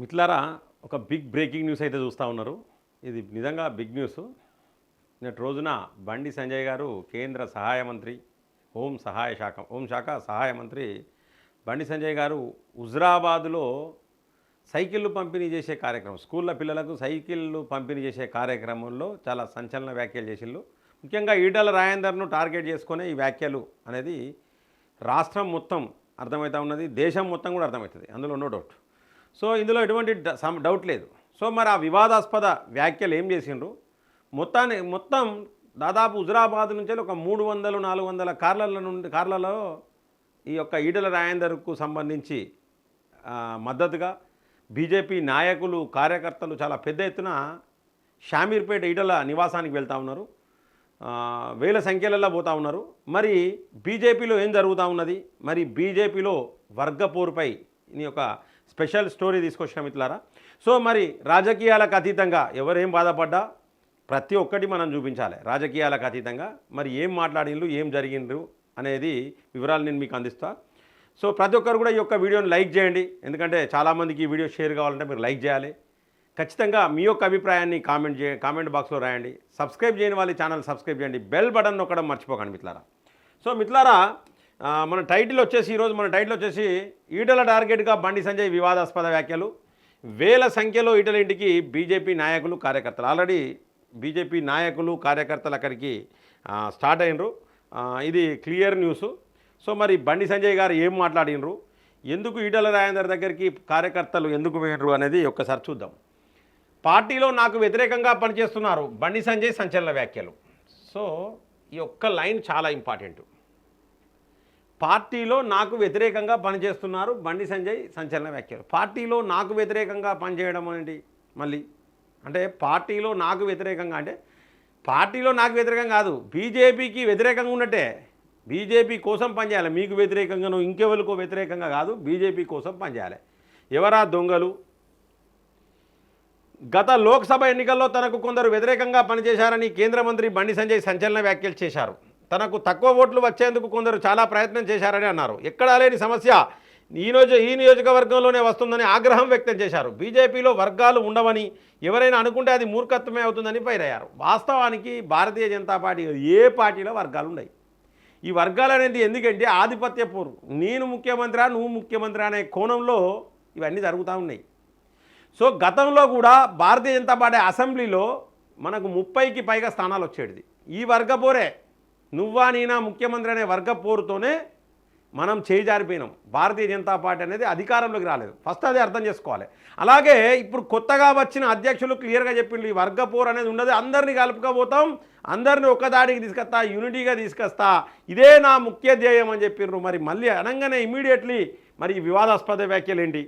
మిట్లారా ఒక big breaking news అయితే చూస్తూ ఉన్నారు. ఇది నిజంగా బిగ్ న్యూస్ నేటి రోజున బండి సంజయ్ గారు కేంద్ర సహాయ మంత్రి హోం సహాయ శాఖ హోం శాఖ సహాయ మంత్రి బండి సంజయ్ గారు హుజరాబాద్లో సైకిళ్ళు పంపిణీ చేసే కార్యక్రమం స్కూళ్ళ పిల్లలకు సైకిళ్ళు పంపిణీ చేసే కార్యక్రమంలో చాలా సంచలన వ్యాఖ్యలు చేసిళ్ళు ముఖ్యంగా ఈటల రాయందర్ను టార్గెట్ చేసుకునే ఈ వ్యాఖ్యలు అనేది రాష్ట్రం మొత్తం అర్థమవుతా ఉన్నది దేశం మొత్తం కూడా అర్థమవుతుంది. అందులో నో డౌట్ సో ఇందులో ఎటువంటి సమ్ డౌట్ లేదు. సో మరి ఆ వివాదాస్పద వ్యాఖ్యలు ఏం చేసిండ్రు? మొత్తాన్ని మొత్తం దాదాపు హుజరాబాద్ నుంచే ఒక మూడు వందలు నాలుగు వందల కార్ల నుండి కార్లలో ఈ యొక్క ఈడల రాయందర్కు సంబంధించి మద్దతుగా బీజేపీ నాయకులు కార్యకర్తలు చాలా పెద్ద ఎత్తున షామీర్పేట ఈడల నివాసానికి వెళ్తూ ఉన్నారు. వేల సంఖ్యలలో పోతా ఉన్నారు. మరి బీజేపీలో ఏం జరుగుతూ ఉన్నది? మరి బీజేపీలో వర్గపోరుపై ఈ యొక్క స్పెషల్ స్టోరీ తీసుకొచ్చిన మిత్రులారా. సో మరి రాజకీయాలకు అతీతంగా ఎవరేం బాధపడ్డా? ప్రతి ఒక్కటి మనం చూపించాలి. రాజకీయాలకు అతీతంగా మరి ఏం మాట్లాడిండ్రు ఏం జరిగిండ్రు అనేది వివరాలు నేను మీకు అందిస్తా. సో ప్రతి ఒక్కరు కూడా ఈ యొక్క వీడియోని లైక్ చేయండి. ఎందుకంటే చాలామందికి ఈ వీడియో షేర్ కావాలంటే మీరు లైక్ చేయాలి. ఖచ్చితంగా మీ యొక్క అభిప్రాయాన్ని కామెంట్ చే కామెంట్ బాక్స్లో రాయండి. సబ్స్క్రైబ్ చేయని వాళ్ళ ఛానల్ సబ్స్క్రైబ్ చేయండి. బెల్ బటన్ నొక్కడం మర్చిపోకండి మిత్లారా సో మిత్లారా మన టైటిల్ వచ్చేసి ఈరోజు మన టైటిల్ వచ్చేసి ఈటల టార్గెట్గా బండి సంజయ్ వివాదాస్పద వ్యాఖ్యలు. వేల సంఖ్యలో ఈటల ఇంటికి బీజేపీ నాయకులు కార్యకర్తలు. ఆల్రెడీ బీజేపీ నాయకులు కార్యకర్తలు అక్కడికి స్టార్ట్ అయినరు. ఇది క్లియర్ న్యూస్ సో మరి బండి సంజయ్ గారు ఏం మాట్లాడినరు? ఎందుకు ఈటల రాజేందర్ దగ్గరికి కార్యకర్తలు ఎందుకు పోయినరు అనేది ఒక్కసారి చూద్దాం. పార్టీలో నాకు వ్యతిరేకంగా పనిచేస్తున్నారు బండి సంజయ్ సంచలన వ్యాఖ్యలు. సో ఈ ఒక్క లైన్ చాలా ఇంపార్టెంట్ పార్టీలో నాకు వ్యతిరేకంగా పనిచేస్తున్నారు బండి సంజయ్ సంచలన వ్యాఖ్యలు. పార్టీలో నాకు వ్యతిరేకంగా పనిచేయడం అనేది మళ్ళీ అంటే పార్టీలో నాకు వ్యతిరేకంగా అంటే పార్టీలో నాకు వ్యతిరేకం కాదు. బీజేపీకి వ్యతిరేకంగా ఉన్నట్టే. బీజేపీ కోసం పనిచేయాలి. మీకు వ్యతిరేకంగానో ఇంకెవరికో వ్యతిరేకంగా కాదు. బీజేపీ కోసం పనిచేయాలి. ఎవరా దొంగలు? గత లోక్సభ ఎన్నికల్లో తనకు కొందరు వ్యతిరేకంగా పనిచేశారని కేంద్ర మంత్రి బండి సంజయ్ సంచలన వ్యాఖ్యలు చేశారు. తనకు తక్కువ ఓట్లు వచ్చేందుకు కొందరు చాలా ప్రయత్నం చేశారని అన్నారు. ఎక్కడా లేని సమస్య ఈ ఈ నియోజకవర్గంలోనే వస్తుందని ఆగ్రహం వ్యక్తం చేశారు. బీజేపీలో వర్గాలు ఉండవని ఎవరైనా అనుకుంటే అది మూర్ఖత్వమే అవుతుందని పైరయ్యారు వాస్తవానికి భారతీయ జనతా పార్టీ ఏ పార్టీలో వర్గాలు ఉన్నాయి ఈ వర్గాలు అనేది ఎందుకంటే ఆధిపత్య పోరు నేను ముఖ్యమంత్రి నువ్వు ముఖ్యమంత్రి అనే కోణంలో ఇవన్నీ జరుగుతూ ఉన్నాయి. సో గతంలో కూడా భారతీయ జనతా పార్టీ అసెంబ్లీలో మనకు ముప్పైకి పైగా స్థానాలు వచ్చేటిది. ఈ వర్గ పోరే నువ్వా నేనా ముఖ్యమంత్రి అనే వర్గ పోరుతోనే మనం చేజారిపోయినాం భారతీయ జనతా పార్టీ అనేది అధికారంలోకి రాలేదు. ఫస్ట్ అది అర్థం చేసుకోవాలి. అలాగే ఇప్పుడు కొత్తగా వచ్చిన అధ్యక్షులు క్లియర్గా చెప్పిండు ఈ వర్గ పోరు అనేది ఉండదు. అందరినీ కలుపుకపోతాం. అందరిని ఒక్కదాడికి తీసుకొస్తా యూనిటీగా తీసుకొస్తా. ఇదే నా ముఖ్య ధ్యేయం అని చెప్పిండ్రు మరి మళ్ళీ అనగానే ఇమీడియట్లీ మరి వివాదాస్పద వ్యాఖ్యలు ఏంటి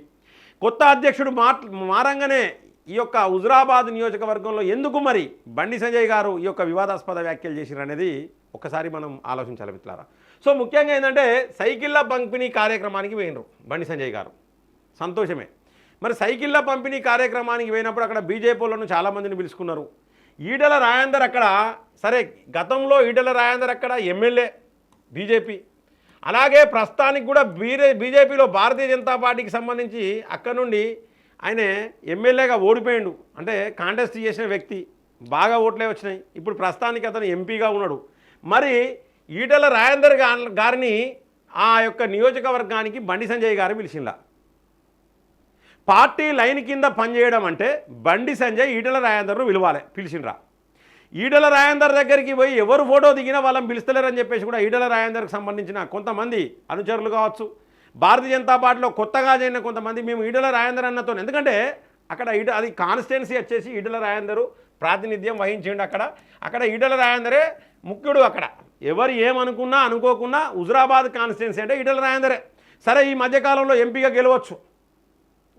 కొత్త అధ్యక్షుడు మాట్ మారంగానే ఈ యొక్క హుజరాబాద్ నియోజకవర్గంలో ఎందుకు మరి బండి సంజయ్ గారు ఈ యొక్క వివాదాస్పద వ్యాఖ్యలు చేసిన అనేది ఒకసారి మనం ఆలోచించాలి మిత్రులారా. సో ముఖ్యంగా ఏంటంటే సైకిళ్ళ పంపిణీ కార్యక్రమానికి పోయినరు బండి సంజయ్ గారు. సంతోషమే. మరి సైకిళ్ళ పంపిణీ కార్యక్రమానికి పోయినప్పుడు అక్కడ బీజేపీలను చాలామందిని పిలుచుకున్నారు. ఈడల రాయందర్ అక్కడ సరే గతంలో ఈడల రాయందర్ అక్కడ ఎమ్మెల్యే బీజేపీ. అలాగే ప్రస్తుతానికి కూడా బీరే బీజేపీలో భారతీయ జనతా పార్టీకి సంబంధించి అక్కడ నుండి ఆయన ఎమ్మెల్యేగా ఓడిపోయాడు. అంటే కాంటెస్ట్ చేసిన వ్యక్తి. బాగా ఓట్లే వచ్చినాయి. ఇప్పుడు ప్రస్తుతానికి అతను ఎంపీగా ఉన్నాడు. మరి ఈటల రాజేందర్ గారిని ఆ యొక్క నియోజకవర్గానికి బండి సంజయ్ గారు పిలిచిందా పార్టీ లైన్ కింద పనిచేయడం అంటే బండి సంజయ్ ఈటల రాజేందర్ను విలువాలి పిలిచిండ్రా. ఈటల రాజేందర్ దగ్గరికి పోయి ఎవరు ఫోటో దిగినా వాళ్ళని పిలుస్తలేరని చెప్పేసి కూడా ఈటల రాజేందర్కి సంబంధించిన కొంతమంది అనుచరులు కావచ్చు భారతీయ జనతా పార్టీలో కొత్తగా చేరిన కొంతమంది మేము ఈడల రాయందర్ అన్నతో ఎందుకంటే అక్కడ ఈడ అది కాన్స్టిట్యున్సీ వచ్చేసి ఈడల రాయందరు ప్రాతినిధ్యం వహించిండు అక్కడ. అక్కడ ఈడల రాయందరే ముఖ్యుడు అక్కడ. ఎవరు ఏమనుకున్నా అనుకోకున్నా హుజురాబాద్ కాన్స్టిట్యున్సీ అంటే ఈడల రాయందరే సరే ఈ మధ్యకాలంలో ఎంపీగా గెలవచ్చు.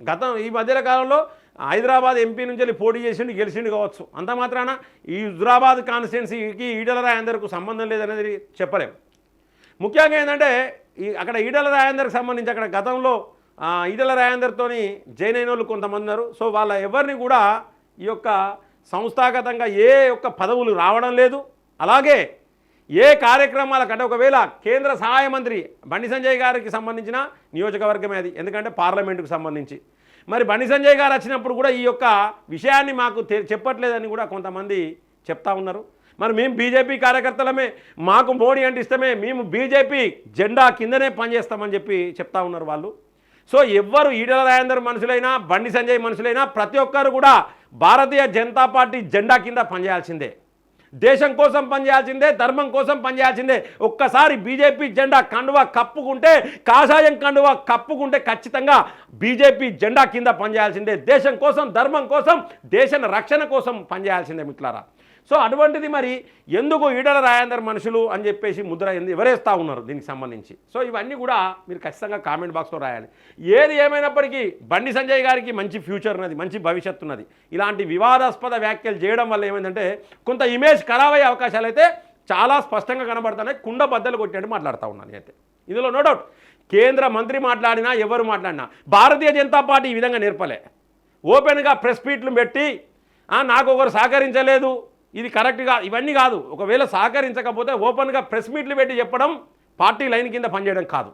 గతం ఈ మధ్యల కాలంలో హైదరాబాద్ ఎంపీ నుంచి వెళ్ళి పోటీ చేసిండు గెలిచిండు కావచ్చు. అంత మాత్రాన ఈ హుజురాబాద్ కాన్స్టిట్యున్సీకి ఈడల రాయందరకు సంబంధం లేదనేది చెప్పలేము. ముఖ్యంగా ఏంటంటే ఈ అక్కడ ఈడల రాయందర్కి సంబంధించి అక్కడ గతంలో ఈడల రాయందర్తోని జైన్ అయిన వాళ్ళు కొంతమంది ఉన్నారు. సో వాళ్ళ ఎవరిని కూడా ఈ యొక్క సంస్థాగతంగా ఏ యొక్క పదవులు రావడం లేదు. అలాగే ఏ కార్యక్రమాలకంటే ఒకవేళ కేంద్ర సహాయ మంత్రి బండి సంజయ్ గారికి సంబంధించిన నియోజకవర్గమే అది. ఎందుకంటే పార్లమెంటుకు సంబంధించి. మరి బండి సంజయ్ గారు వచ్చినప్పుడు కూడా ఈ యొక్క విషయాన్ని మాకు తె- చెప్పట్లేదని కూడా కొంతమంది చెప్తా ఉన్నారు. మరి మేము బీజేపీ కార్యకర్తలమే మాకు మోడీ అంటే ఇష్టమే మేము బీజేపీ జెండా కిందనే పనిచేస్తామని చెప్పి చెప్తా ఉన్నారు వాళ్ళు. సో ఎవ్వరు ఈడల రాజేందర్ మనుషులైనా బండి సంజయ్ మనుషులైనా ప్రతి ఒక్కరు కూడా భారతీయ జనతా పార్టీ జెండా కింద పనిచేయాల్సిందే. దేశం కోసం పనిచేయాల్సిందే ధర్మం కోసం పనిచేయాల్సిందే. ఒక్కసారి బీజేపీ జెండా కండువా కప్పుకుంటే కాషాయం కండువా కప్పుకుంటే ఖచ్చితంగా బీజేపీ జెండా కింద పనిచేయాల్సిందే. దేశం కోసం ధర్మం కోసం దేశ రక్షణ కోసం పనిచేయాల్సిందే మిత్రులారా. సో అటువంటిది మరి ఎందుకు ఈడల రాయందర్ మనుషులు అని చెప్పేసి ముద్ర ఎందు ఎవరేస్తూ ఉన్నారు దీనికి సంబంధించి. సో ఇవన్నీ కూడా మీరు ఖచ్చితంగా కామెంట్ బాక్స్లో రాయాలి. ఏది ఏమైనప్పటికీ బండి సంజయ్ గారికి మంచి ఫ్యూచర్ ఉన్నది మంచి భవిష్యత్తు ఉన్నది. ఇలాంటి వివాదాస్పద వ్యాఖ్యలు చేయడం వల్ల ఏమైందంటే కొంత ఇమేజ్ ఖరాబ్ అయ్యే అవకాశాలు అయితే చాలా స్పష్టంగా కనబడుతున్నాయి. కుండ బద్దలు కొట్టినట్టు మాట్లాడుతూ ఉన్నాను అయితే ఇందులో నో డౌట్ కేంద్ర మంత్రి మాట్లాడినా ఎవరు మాట్లాడినా భారతీయ జనతా పార్టీ ఈ విధంగా నేర్పలే. ఓపెన్గా ప్రెస్ మీట్లు పెట్టి నాకు ఒకరు సహకరించలేదు ఇది కరెక్ట్గా ఇవన్నీ కాదు. ఒకవేళ సహకరించకపోతే ఓపెన్గా ప్రెస్ మీట్లు పెట్టి చెప్పడం పార్టీ లైన్ కింద పనిచేయడం కాదు.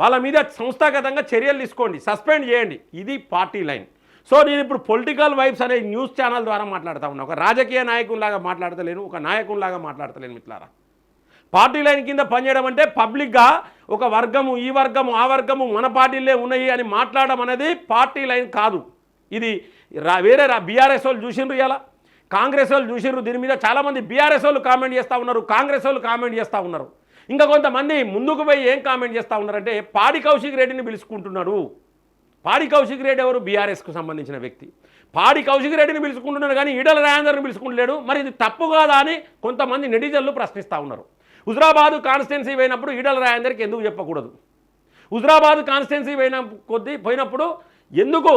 వాళ్ళ మీద సంస్థాగతంగా చర్యలు తీసుకోండి సస్పెండ్ చేయండి. ఇది పార్టీ లైన్. సో నేను ఇప్పుడు పొలిటికల్ వైబ్స్ అనే న్యూస్ ఛానల్ ద్వారా మాట్లాడుతూ ఉన్నా. ఒక రాజకీయ నాయకునిలాగా మాట్లాడతలేను ఒక నాయకునిలాగా మాట్లాడతలేను మిట్లారా పార్టీ లైన్ కింద పనిచేయడం అంటే పబ్లిక్గా ఒక వర్గము ఈ వర్గము ఆ వర్గము మన పార్టీలే ఉన్నాయి అని మాట్లాడడం అనేది పార్టీ లైన్ కాదు. ఇది రా వేరే బీఆర్ఎస్ వాళ్ళు చూసిండ్రు ఇలా కాంగ్రెస్ వాళ్ళు చూసిర్రు దీని మీద చాలామంది బీఆర్ఎస్ వాళ్ళు కామెంట్ చేస్తూ ఉన్నారు కాంగ్రెస్ వాళ్ళు కామెంట్ చేస్తూ ఉన్నారు. ఇంకా కొంతమంది ముందుకు పోయి ఏం కామెంట్ చేస్తూ ఉన్నారంటే పాడి కౌశిక్ రెడ్డిని పిలుచుకుంటున్నాడు. పాడి కౌశిక్ రెడ్డి ఎవరు? బీఆర్ఎస్కు సంబంధించిన వ్యక్తి. పాడి కౌశిక్ రెడ్డిని పిలుచుకుంటున్నాడు కానీ ఈడల రాజేందర్ని పిలుచుకుంటలేడు. మరి ఇది తప్పు కాదా అని కొంతమంది నెటిజన్లు ప్రశ్నిస్తూ ఉన్నారు. హుజరాబాదు కాన్స్టిట్యున్సీ పోయినప్పుడు ఈడల రాజేందర్కి ఎందుకు చెప్పకూడదు? హుజరాబాద్ కాన్స్టిట్యున్సీ పోయిన కొద్దీ పోయినప్పుడు ఎందుకు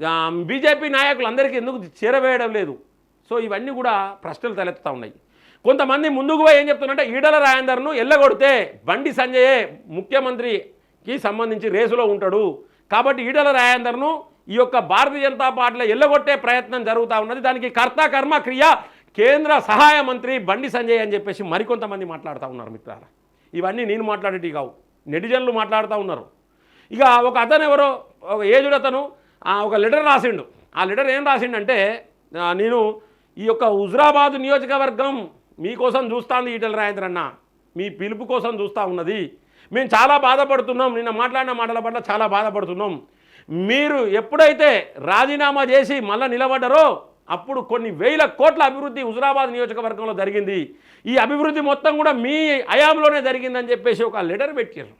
బీజేపీ బీజేపీ నాయకులందరికీ ఎందుకు చేరవేయడం లేదు? సో ఇవన్నీ కూడా ప్రశ్నలు తలెత్తుతూ ఉన్నాయి. కొంతమంది ముందుకు పోయి ఏం చెప్తున్నారంటే ఈడల రాయందర్ను ఎల్లగొడితే బండి సంజయే ముఖ్యమంత్రికి సంబంధించి రేసులో ఉంటాడు. కాబట్టి ఈడల రాయందర్ను ఈ యొక్క భారతీయ జనతా పార్టీలో ఎల్లగొట్టే ప్రయత్నం జరుగుతూ ఉన్నది. దానికి కర్త కర్మ క్రియ కేంద్ర సహాయ మంత్రి బండి సంజయ్ అని చెప్పేసి మరికొంతమంది మాట్లాడుతూ ఉన్నారు మిత్రారా ఇవన్నీ నేను మాట్లాడేటి కావు. నెటిజన్లు మాట్లాడుతూ ఉన్నారు. ఇక ఒక అతను ఎవరో ఒక ఏజుడు అతను ఒక లెటర్ రాసిండు. ఆ లెటర్ ఏం రాసిండంటే నేను ఈ యొక్క హుజరాబాద్ నియోజకవర్గం మీకోసం చూస్తాంది ఈటల రాజేంద్ర అన్న. మీ పిలుపు కోసం చూస్తూ ఉన్నది. మేము చాలా బాధపడుతున్నాం. నిన్న మాట్లాడిన మాటల పట్ల చాలా బాధపడుతున్నాం. మీరు ఎప్పుడైతే రాజీనామా చేసి మళ్ళీ నిలబడ్డారో అప్పుడు కొన్ని వేల కోట్ల అభివృద్ధి హుజరాబాద్ నియోజకవర్గంలో జరిగింది. ఈ అభివృద్ధి మొత్తం కూడా మీ అయాంలోనే జరిగిందని చెప్పేసి ఒక లెటర్ పెట్టారు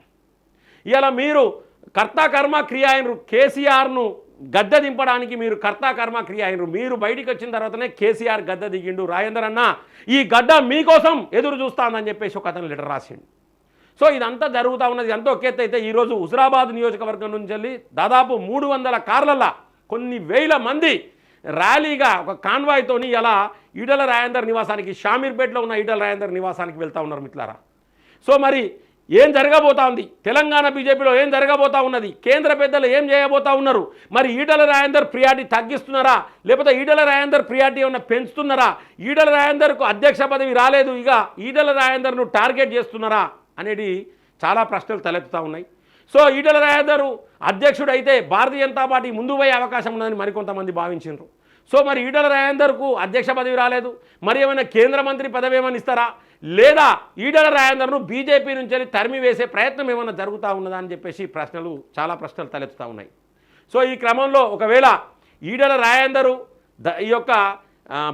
ఇలా మీరు కర్త కర్మ కేసీఆర్ను గద్దె దింపడానికి మీరు కర్తాకర్మ క్రియ అయినరు. మీరు బయటికి వచ్చిన తర్వాతనే కేసీఆర్ గద్దె దిగిండు. రాజేందర్ అన్న ఈ గడ్డ మీకోసం ఎదురు చూస్తానని చెప్పేసి ఒక అతను లెటర్ రాసిండు. సో ఇదంతా జరుగుతూ ఉన్నది ఎంతో ఒకేత అయితే ఈరోజు హుజరాబాద్ నియోజకవర్గం నుంచి వెళ్ళి దాదాపు మూడు వందల కార్లల్లా కొన్ని వేల మంది ర్యాలీగా ఒక కాన్వాయ్తోని ఇలా ఈడల రాయందర్ నివాసానికి షామీర్పేటలో ఉన్న ఈడల రాయందర్ నివాసానికి వెళ్తూ ఉన్నారు మిట్లారా సో మరి ఏం జరగబోతా ఉంది? తెలంగాణ బీజేపీలో ఏం జరగబోతా ఉన్నది? కేంద్ర పెద్దలు ఏం చేయబోతా ఉన్నారు? మరి ఈటల రాజేందర్ ప్రియారిటీ తగ్గిస్తున్నారా? లేకపోతే ఈటల రాజేందర్ ప్రియారిటీ ఏమన్నా పెంచుతున్నారా? ఈటల రాజేందర్కు అధ్యక్ష పదవి రాలేదు ఇక ఈటల రాజేందర్ను టార్గెట్ చేస్తున్నారా? అనేది చాలా ప్రశ్నలు తలెత్తుతూ ఉన్నాయి. సో ఈటల రాజేందర్ అధ్యక్షుడు అయితే భారతీయ జనతా పార్టీ ముందు పోయే అవకాశం ఉన్నదని మరికొంతమంది భావించారు సో మరి ఈటల రాజేందర్కు అధ్యక్ష పదవి రాలేదు. మరి ఏమైనా కేంద్ర మంత్రి పదవి ఏమైనా ఇస్తారా? లేదా ఈడల రాజేందర్ను బీజేపీ నుంచి తరిమి వేసే ప్రయత్నం ఏమైనా జరుగుతూ ఉన్నదా అని చెప్పేసి ప్రశ్నలు చాలా ప్రశ్నలు తలెత్తుతూ ఉన్నాయి. సో ఈ క్రమంలో ఒకవేళ ఈడల రాయందరు ద ఈ యొక్క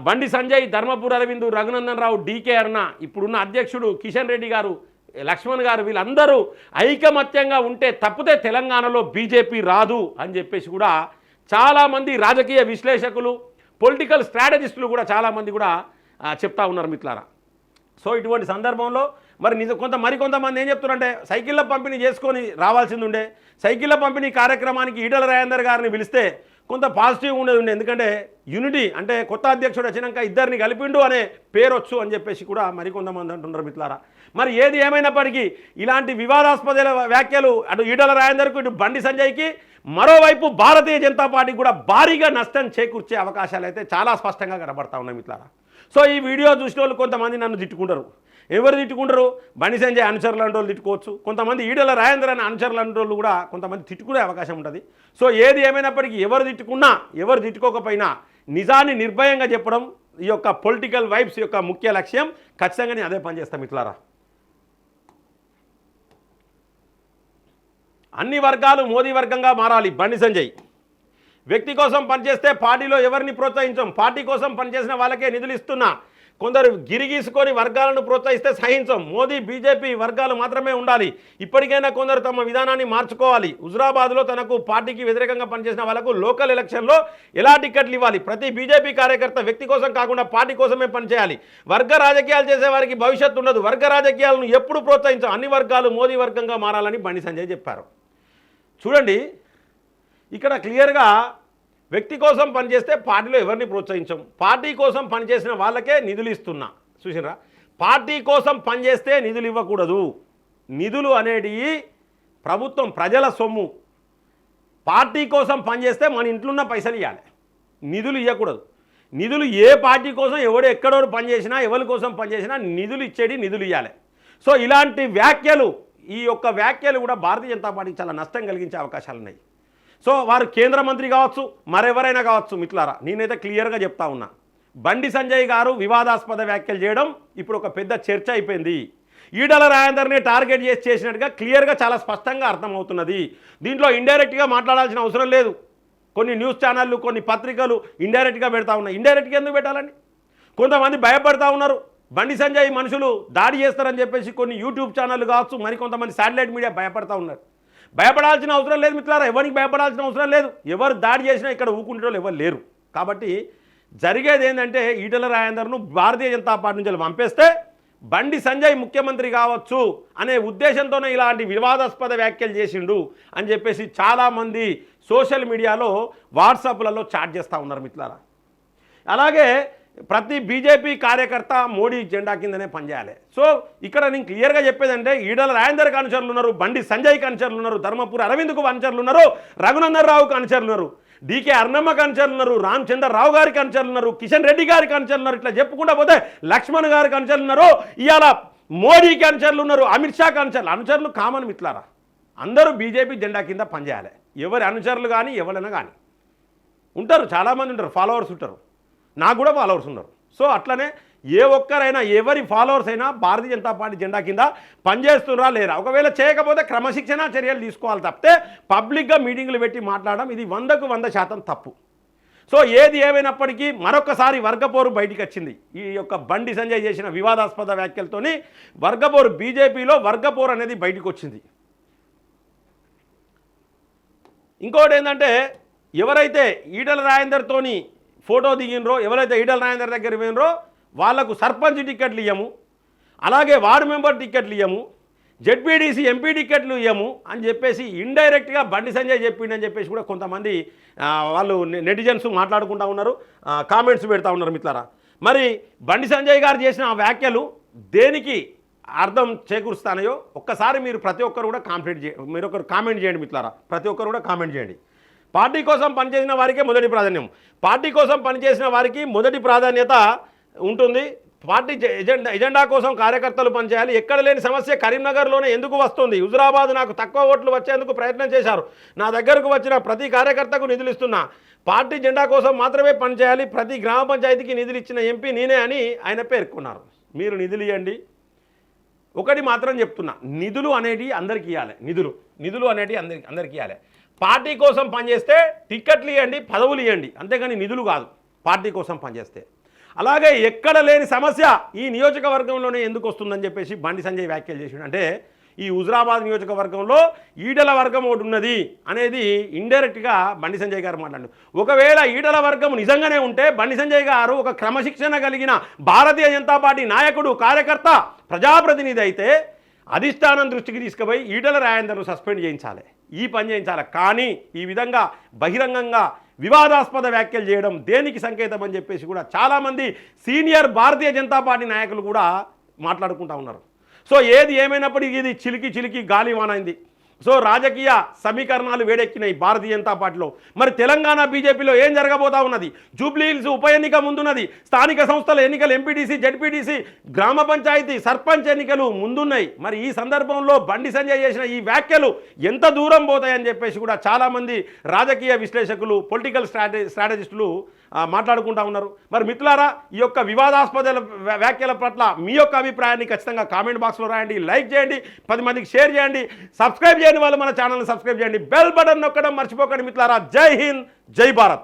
బండి సంజయ్ ధర్మపుర అరవిందు రఘునందన్ రావు డీకే అర్ణ ఇప్పుడున్న అధ్యక్షుడు కిషన్ రెడ్డి గారు లక్ష్మణ్ గారు వీళ్ళందరూ ఐకమత్యంగా ఉంటే తప్పితే తెలంగాణలో బీజేపీ రాదు అని చెప్పేసి కూడా చాలామంది రాజకీయ విశ్లేషకులు పొలిటికల్ స్ట్రాటజిస్టులు కూడా చాలామంది కూడా చెప్తా ఉన్నారు మిత్రులారా. సో ఇటువంటి సందర్భంలో మరి నిజ కొంత మరికొంతమంది ఏం చెప్తున్నారంటే సైకిళ్ళ పంపిణీ చేసుకొని రావాల్సింది ఉండే. సైకిళ్ళ పంపిణీ కార్యక్రమానికి ఈటల రాజేందర్ గారిని పిలిస్తే కొంత పాజిటివ్ ఉండేది ఉండే. ఎందుకంటే యూనిటీ అంటే కొత్త అధ్యక్షుడు వచ్చినాక ఇద్దరిని కలిపిండు అనే పేరొచ్చు అని చెప్పేసి కూడా మరికొంతమంది అంటున్నారు మిత్రులారా. మరి ఏది ఏమైనప్పటికీ ఇలాంటి వివాదాస్పద వ్యాఖ్యలు అటు ఈటల రాజేందర్కు ఇటు బండి సంజయ్కి మరోవైపు భారతీయ జనతా పార్టీకి కూడా భారీగా నష్టం చేకూర్చే అవకాశాలు అయితే చాలా స్పష్టంగా కనబడతా ఉన్నాయి మిత్రులారా. సో ఈ వీడియో చూసిన వాళ్ళు కొంతమంది నన్ను తిట్టుకుంటారు. ఎవరు తిట్టుకుంటారు? బండి సంజయ్ అనుచరులు అంటే వాళ్ళు తిట్టుకోవచ్చు. కొంతమంది ఈడల రాజేంద్ర అని అనుచరులు అంటే కూడా కొంతమంది తిట్టుకునే అవకాశం ఉంటుంది. సో ఏది ఏమైనప్పటికీ ఎవరు తిట్టుకున్నా ఎవరు తిట్టుకోకపోయినా నిజాన్ని నిర్భయంగా చెప్పడం ఈ యొక్క పొలిటికల్ వైబ్స్ యొక్క ముఖ్య లక్ష్యం. ఖచ్చితంగా నేను అదే పని చేస్తాం ఇట్లారా అన్ని వర్గాలు మోదీ వర్గంగా మారాలి బండి సంజయ్. వ్యక్తి కోసం పనిచేస్తే పార్టీలో ఎవరిని ప్రోత్సహించం? పార్టీ కోసం పనిచేసిన వాళ్ళకే నిధులు ఇస్తున్నా. కొందరు గిరిగీసుకొని వర్గాలను ప్రోత్సహిస్తే సహించం. మోదీ బీజేపీ వర్గాలు మాత్రమే ఉండాలి. ఇప్పటికైనా కొందరు తమ విధానాన్ని మార్చుకోవాలి. హుజురాబాద్లో తనకు పార్టీకి వ్యతిరేకంగా పనిచేసిన వాళ్ళకు లోకల్ ఎలక్షన్లో ఎలా టికెట్లు ఇవ్వాలి? ప్రతి బీజేపీ కార్యకర్త వ్యక్తి కోసం కాకుండా పార్టీ కోసమే పనిచేయాలి. వర్గ రాజకీయాలు చేసే వారికి భవిష్యత్తు ఉండదు. వర్గ రాజకీయాలను ఎప్పుడు ప్రోత్సహించం? అన్ని వర్గాలు మోదీ వర్గంగా మారాలని బండి సంజయ్ చెప్పారు. చూడండి ఇక్కడ క్లియర్గా వ్యక్తి కోసం పనిచేస్తే పార్టీలో ఎవరిని ప్రోత్సహించం? పార్టీ కోసం పనిచేసిన వాళ్ళకే నిధులు ఇస్తున్నా. చూసినరా పార్టీ కోసం పనిచేస్తే నిధులు ఇవ్వకూడదు. నిధులు అనేటివి ప్రభుత్వం ప్రజల సొమ్ము. పార్టీ కోసం పనిచేస్తే మన ఇంట్లో ఉన్న పైసలు ఇవ్వాలి నిధులు ఇవ్వకూడదు నిధులు ఏ పార్టీ కోసం ఎవడు ఎక్కడో పనిచేసినా ఎవరి కోసం పనిచేసినా నిధులు ఇచ్చేది నిధులు ఇవ్వాలి సో ఇలాంటి వ్యాఖ్యలు ఈ యొక్క వ్యాఖ్యలు కూడా భారతీయ జనతా పార్టీకి చాలా నష్టం కలిగించే అవకాశాలు ఉన్నాయి సో వారు కేంద్ర మంత్రి కావచ్చు మరెవరైనా కావచ్చు మిట్లారా నేనైతే క్లియర్గా చెప్తా ఉన్నా. బండి సంజయ్ గారు వివాదాస్పద వ్యాఖ్యలు చేయడం ఇప్పుడు ఒక పెద్ద చర్చ అయిపోయింది. ఈడల రాయందర్ని టార్గెట్ చేసి చేసినట్టుగా క్లియర్గా చాలా స్పష్టంగా అర్థమవుతున్నది. దీంట్లో ఇండైరెక్ట్గా మాట్లాడాల్సిన అవసరం లేదు. కొన్ని న్యూస్ ఛానళ్ళు కొన్ని పత్రికలు ఇండైరెక్ట్గా పెడతా ఉన్నాయి. ఇండైరెక్ట్గా ఎందుకు పెట్టాలండి? కొంతమంది భయపడతా ఉన్నారు. బండి సంజయ్ మనుషులు దాడి చేస్తారని చెప్పేసి కొన్ని యూట్యూబ్ ఛానళ్ళు కావచ్చు మరికొంతమంది శాటిలైట్ మీడియా భయపడతా ఉన్నారు. భయపడాల్సిన అవసరం లేదు మిత్రులారా. ఎవరికి భయపడాల్సిన అవసరం లేదు. ఎవరు దాడి చేసినా ఇక్కడ ఊకుండే వాళ్ళు ఎవరు లేరు. కాబట్టి జరిగేది ఏంటంటే ఈటల రాజేందర్ను భారతీయ జనతా పార్టీ నుంచి పంపేస్తే బండి సంజయ్ ముఖ్యమంత్రి కావచ్చు అనే ఉద్దేశంతోనే ఇలాంటి వివాదాస్పద వ్యాఖ్యలు చేసిండు అని చెప్పేసి చాలామంది సోషల్ మీడియాలో వాట్సాప్లలో చాట్ చేస్తూ ఉన్నారు మిత్రులారా. అలాగే ప్రతి బీజేపీ కార్యకర్త మోడీ జెండా కిందనే పనిచేయాలి. సో ఇక్కడ నేను క్లియర్గా చెప్పేదంటే ఈడల రాజేందర్కి అనుచరులు ఉన్నారు బండి సంజయ్కి అనుచరులు ఉన్నారు ధర్మపురి అరవింద్కు అనుచరులు ఉన్నారు రఘునందన్ రావుకి అనుచరులు ఉన్నారు డీకే అర్ణమ్మకి అనుచరులు ఉన్నారు రామచంద్రరావు గారికి అనుచరులు ఉన్నారు కిషన్ రెడ్డి గారికి అనుచరులు ఉన్నారు ఇట్లా చెప్పుకుంటా పోతే లక్ష్మణ్ గారికి అనుచరులు ఉన్నారు ఇవాళ మోడీకి అనుచరులు ఉన్నారు అమిత్ షాకి అనుచరులు అనుచరులు కామన్ మిట్లారా అందరూ బీజేపీ జెండా కింద పనిచేయాలి. ఎవరి అనుచరులు కానీ ఎవరైనా కానీ ఉంటారు చాలామంది ఉంటారు ఫాలోవర్స్ ఉంటారు. నాకు కూడా ఫాలోవర్స్ ఉన్నారు. సో అట్లనే ఏ ఒక్కరైనా ఎవరి ఫాలోవర్స్ అయినా భారతీయ జనతా పార్టీ జెండా కింద పనిచేస్తున్నారా లేరా? ఒకవేళ చేయకపోతే క్రమశిక్షణ చర్యలు తీసుకోవాలి తప్పితే పబ్లిక్గా మీటింగులు పెట్టి మాట్లాడడం ఇది వందకు వంద శాతం తప్పు. సో ఏది ఏమైనప్పటికీ మరొకసారి వర్గపోరు బయటికి వచ్చింది. ఈ యొక్క బండి సంజయ్ చేసిన వివాదాస్పద వ్యాఖ్యలతోని వర్గపోరు బీజేపీలో వర్గపోరు అనేది బయటికి వచ్చింది. ఇంకోటి ఏంటంటే ఎవరైతే ఈటల రాజేందర్తోని ఫోటో దిగినరో ఎవరైతే ఈటల రాజేందర్ దగ్గర పోయినరో వాళ్ళకు సర్పంచ్ టికెట్లు ఇయ్యము అలాగే వార్డు మెంబర్ టికెట్లు ఇయ్యము జెడ్పీడీసీ ఎంపీ టికెట్లు ఇయ్యము అని చెప్పేసి ఇండైరెక్ట్గా బండి సంజయ్ చెప్పిండని చెప్పేసి కూడా కొంతమంది వాళ్ళు నెటిజన్స్ మాట్లాడుకుంటా ఉన్నారు కామెంట్స్ పెడతా ఉన్నారు మిత్రులారా. మరి బండి సంజయ్ గారు చేసిన ఆ వ్యాఖ్యలు దేనికి అర్థం చేకూరుస్తానయో ఒక్కసారి మీరు ప్రతి ఒక్కరు కూడా కాంప్లీట్ చే మీరు ఒకరు కామెంట్ చేయండి మిత్రులారా. ప్రతి ఒక్కరు కూడా కామెంట్ చేయండి. పార్టీ కోసం పనిచేసిన వారికే మొదటి ప్రాధాన్యం. పార్టీ కోసం పనిచేసిన వారికి మొదటి ప్రాధాన్యత ఉంటుంది. పార్టీ జె- ఎజెండా ఎజెండా కోసం కార్యకర్తలు పనిచేయాలి. ఎక్కడ లేని సమస్య కరీంనగర్లోనే ఎందుకు వస్తుంది? హుజురాబాద్ నాకు తక్కువ ఓట్లు వచ్చేందుకు ప్రయత్నం చేశారు. నా దగ్గరకు వచ్చిన ప్రతి కార్యకర్తకు నిధులు ఇస్తున్నా. పార్టీ జెండా కోసం మాత్రమే పనిచేయాలి. ప్రతి గ్రామ పంచాయతీకి నిధులు ఇచ్చిన ఎంపీ నేనే అని ఆయన పేర్కొన్నారు. మీరు నిధులు ఇవ్వండి ఒకటి మాత్రం చెప్తున్నా. నిధులు అనేటి అందరికి ఇవ్వాలి నిధులు నిధులు అనేటి అందరికి అందరికి ఇవ్వాలి పార్టీ కోసం పనిచేస్తే టిక్కెట్లు ఇవ్వండి పదవులు ఇవ్వండి అంతేగాని నిధులు కాదు. పార్టీ కోసం పనిచేస్తే. అలాగే ఎక్కడ లేని సమస్య ఈ నియోజకవర్గంలోనే ఎందుకు వస్తుందని చెప్పేసి బండి సంజయ్ వ్యాఖ్యలు చేసిండు. అంటే ఈ హుజరాబాద్ నియోజకవర్గంలో ఈడల వర్గం ఒకటి ఉన్నది అనేది ఇండైరెక్ట్గా బండి సంజయ్ గారు మాట్లాడు. ఒకవేళ ఈడల వర్గం నిజంగానే ఉంటే బండి సంజయ్ గారు ఒక క్రమశిక్షణ కలిగిన భారతీయ జనతా పార్టీ నాయకుడు కార్యకర్త ప్రజాప్రతినిధి అయితే అధిష్టానం దృష్టికి తీసుకుపోయి ఈటల రాయందరూ సస్పెండ్ చేయించాలి. ఈ పని చేయించాలి. కానీ ఈ విధంగా బహిరంగంగా వివాదాస్పద వ్యాఖ్యలు చేయడం దేనికి సంకేతం అని చెప్పేసి కూడా చాలామంది సీనియర్ భారతీయ జనతా పార్టీ నాయకులు కూడా మాట్లాడుకుంటా ఉన్నారు. సో ఏది ఏమైనప్పటికీ ఇది చిలికి చిలికి గాలివానైంది. సో రాజకీయ సమీకరణాలు వేడెక్కినాయి భారతీయ జనతా పార్టీలో. మరి తెలంగాణ బీజేపీలో ఏం జరగబోతా ఉన్నది? జూబ్లీ హిల్స్ ఉప ఎన్నిక ముందున్నది. స్థానిక సంస్థల ఎన్నికలు ఎంపీటీసీ జడ్పీటీసీ గ్రామ పంచాయతీ సర్పంచ్ ఎన్నికలు ముందున్నాయి. మరి ఈ సందర్భంలో బండి సంజయ్ చేసిన ఈ వ్యాఖ్యలు ఎంత దూరం పోతాయని చెప్పేసి కూడా చాలామంది రాజకీయ విశ్లేషకులు పొలిటికల్ స్ట్రాటజీ స్ట్రాటజిస్టులు మాట్లాడుకుంటా ఉన్నారు. మరి మిత్రులారా ఈ యొక్క వివాదాస్పద వ్యాఖ్యల పట్ల మీ యొక్క అభిప్రాయాన్ని ఖచ్చితంగా కామెంట్ బాక్స్లో రాయండి లైక్ చేయండి పది మందికి షేర్ చేయండి సబ్స్క్రైబ్ చేయండి. చేయని వాళ్ళు మన ఛానల్ని సబ్స్క్రైబ్ చేయండి. బెల్ బటన్ నొక్కడం మర్చిపోకండి మిత్రులారా. జై హింద్ జై భారత్.